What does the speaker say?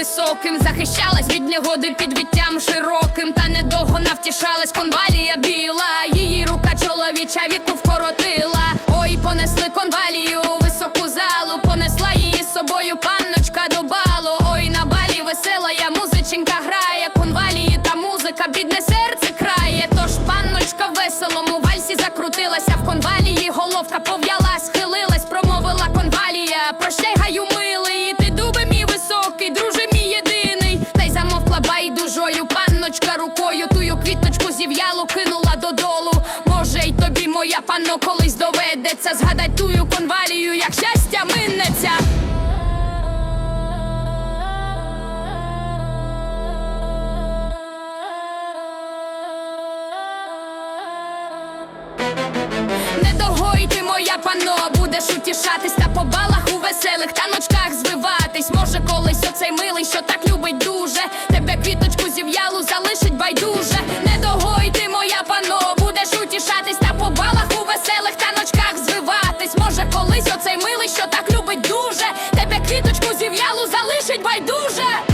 високим, захищалась від негоди під віттям широким, та недовго навтішалась конвалія біла. Її рука чоловіча віку вкоротила. Ой, понесли конвалію у високу залу, понесла її з собою байдужою панночка рукою. Тую квіточку зів'ялу кинула додолу. Може, й тобі, моя панно, колись доведеться. Згадай тую конвалію, як щастя минеться. Не догойте, моя пано, будеш утішатись та по балах у веселих таночках звиватись. Може, колись оцей милий, що так потім ялу залишить байдуже. Не догойди, моя пано, будеш утішатись та по балах у веселих та ночках звиватись. Може, колись оцей милий, що так любить дуже. Тебе квіточку зів'ялу залишить байдуже.